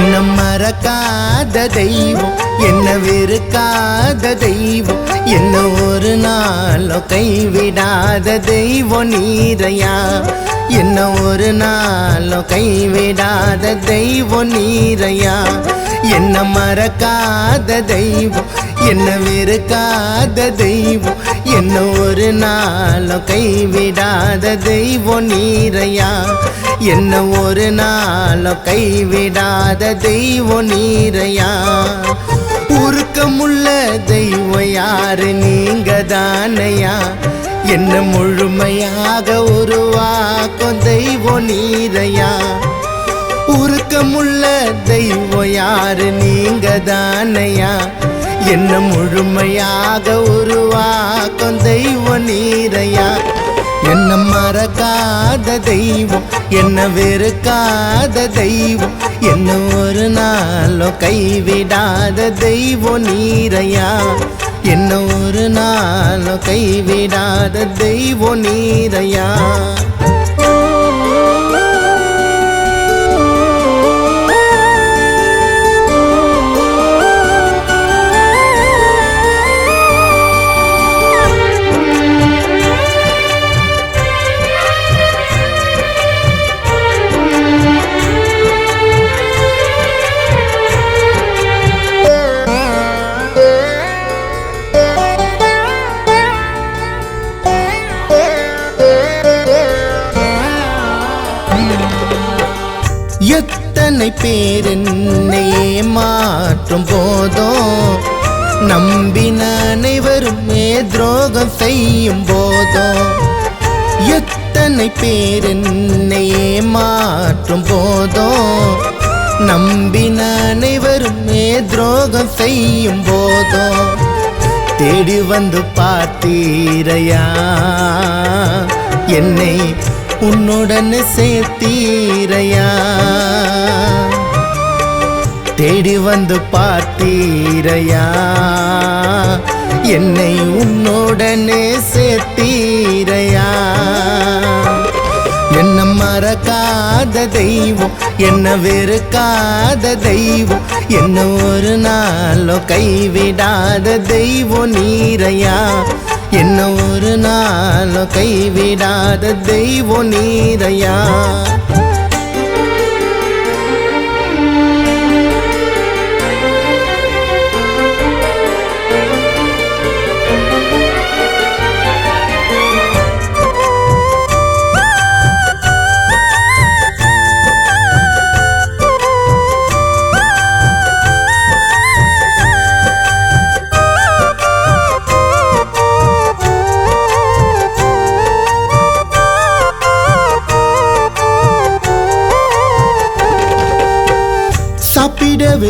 என்ன மறக்காத தெய்வம் என்ன வெறுக்காத தெய்வம் என்ன ஒரு நாளோ கைவிடாத தெய்வம் நீரையா என்ன ஒரு நாளும் கைவிடாத தெய்வம் நீரையா? என்ன மறக்காத தெய்வம் என்ன வெறுக்காத தெய்வம்? என்ன ஒரு நாளும் கைவிடாத தெய்வம் நீரையா? என்ன ஒரு நாளும் கைவிடாத தெய்வம் நீரையா? உருக்கமுள்ள தெய்வம் யாரு? நீங்க தானையா என்ன முழுமையாக உருவாக்கும் தெய்வம் நீதையா? உருக்கமுள்ள தெய்வம் யாரு? நீங்க தானையா? என்ன முழுமையாக உருவாக்கும் தெய்வம் நீரையா என்ன மறக்காத தெய்வம்? என்ன வெறுக்காத தெய்வம்? என்ன ஒரு நாளும் கைவிடாத தெய்வம் நீரையா? என்ன ஒரு நாளும் கைவிடாத தெய்வம் நீரையா? எத்தனை பேர் என்னை மாற்றும் போதும் நம்பின அனைவருமே துரோகம் செய்யும் போதும் எத்தனை பேர் என்னை மாற்றும் போதும் நம்பின அனைவருமே துரோகம் செய்யும் போதும் தேடி வந்து பார்த்தீரையா? என்னை உன்னுடன் சேர்த்தீரையா? தேடி வந்து பார்த்தீரையா? என்னை உன்னுடனே சேர்த்தீரையா? என்ன மறக்காத தெய்வம் என்ன வெறுக்காத தெய்வம் என்ன ஒரு நாளோ கைவிடாத தெய்வம் நீரையா? என்ன ஒரு நாளும் கைவிடாத தெய்வம் நீரையா?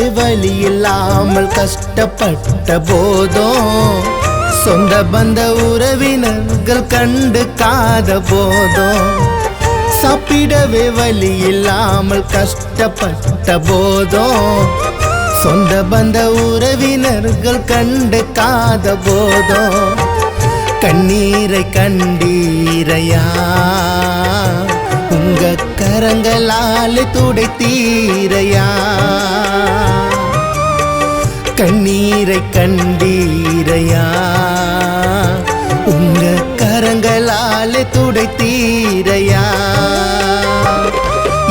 சாப்பிடவே வழி இல்லாமல் கஷ்டப்பட்ட போதும். சொந்த பந்த உறவினர்கள் கண்டு காத போதும். சாப்பிடவே வழி இல்லாமல் கஷ்டப்பட்ட போதும். சொந்த பந்த உறவினர்கள் கண்டு காத போதும். கண்ணீரை கண்டீரையா? உங்க கரங்களால் துடைத்தீரையா? கண்ணீரை கண்டீரையா? உங்க கரங்களால் துடைத்தீரையா?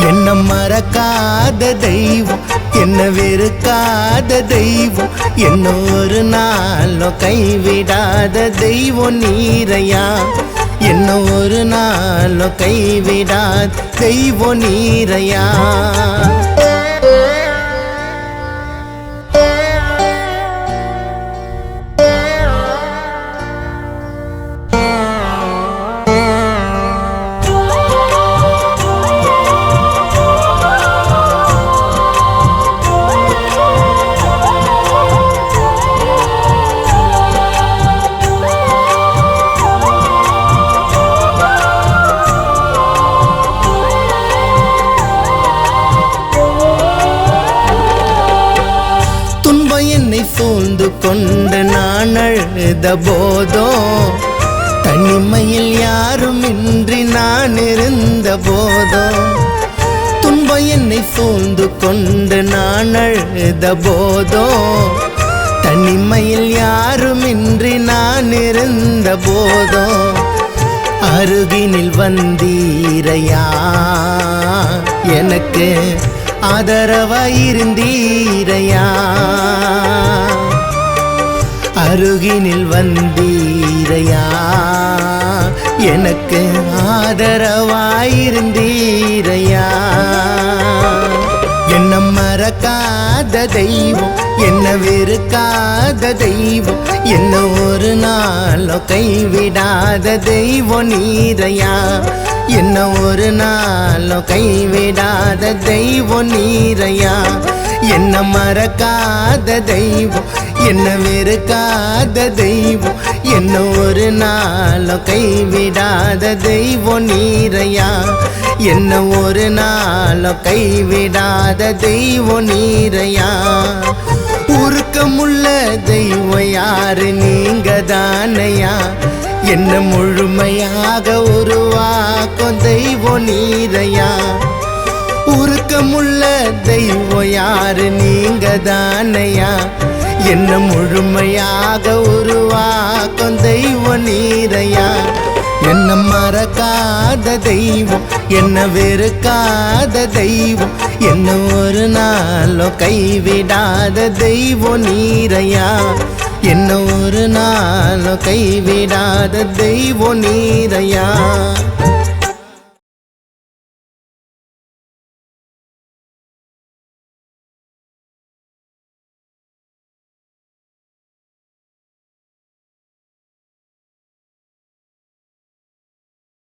என்ன மறக்காத தெய்வம் என்ன வெறுக்காத தெய்வம் என்ன ஒரு நாளும் கைவிடாத தெய்வம் நீரையா? என்ன ஒரு நாளும் கைவிடாத தெய்வம் நீரையா? சூழ்ந்து கொண்டு நான் அழுத போதோ தனிமையில் யாரும் இன்றி நான் இருந்த போதோ துன்பம் என்னை சூழ்ந்து கொண்டு நான் அழுத போதோ தனிமையில் யாருமின்றி நான் இருந்த போதோ அருகினில் வந்தீரையா எனக்கு ஆதரவாயிருந்தீரையா அருகினில் வந்தீரையா? எனக்கு ஆதரவாயிருந்தீரையா? என்ன மறக்காத தெய்வம் என்ன வெறுக்காத தெய்வம் என்ன ஒரு நாளோ கைவிடாத தெய்வம் நீரையா? என்ன ஒரு நாளோ கைவிடாத தெய்வம் நீரையா? என்ன மறக்காத தெய்வம் என்ன வெறுக்காத தெய்வம் என்ன ஒரு நாளோ கைவிடாத தெய்வம் நீரையா? என்ன ஒரு நாளோ கைவிடாத தெய்வம் நீரையா? உருக்கமுள்ள தெய்வம் யாரு நீங்க தானையா என்ன முழுமையாக உருவாக்கும் தெய்வம் நீரையா? ஒழுக்கமுள்ள தெய்வம் யாரு? நீங்க தானையா என்ன முழுமையாக உருவாக்கும் தெய்வம் நீரையா? என்ன மறக்காத தெய்வம் என்ன வெறுக்காத தெய்வம் என்ன ஒரு நாளோ கைவிடாத தெய்வம் நீரையா? என்ன ஒரு நாளோ கைவிடாத தெய்வம் நீரையா?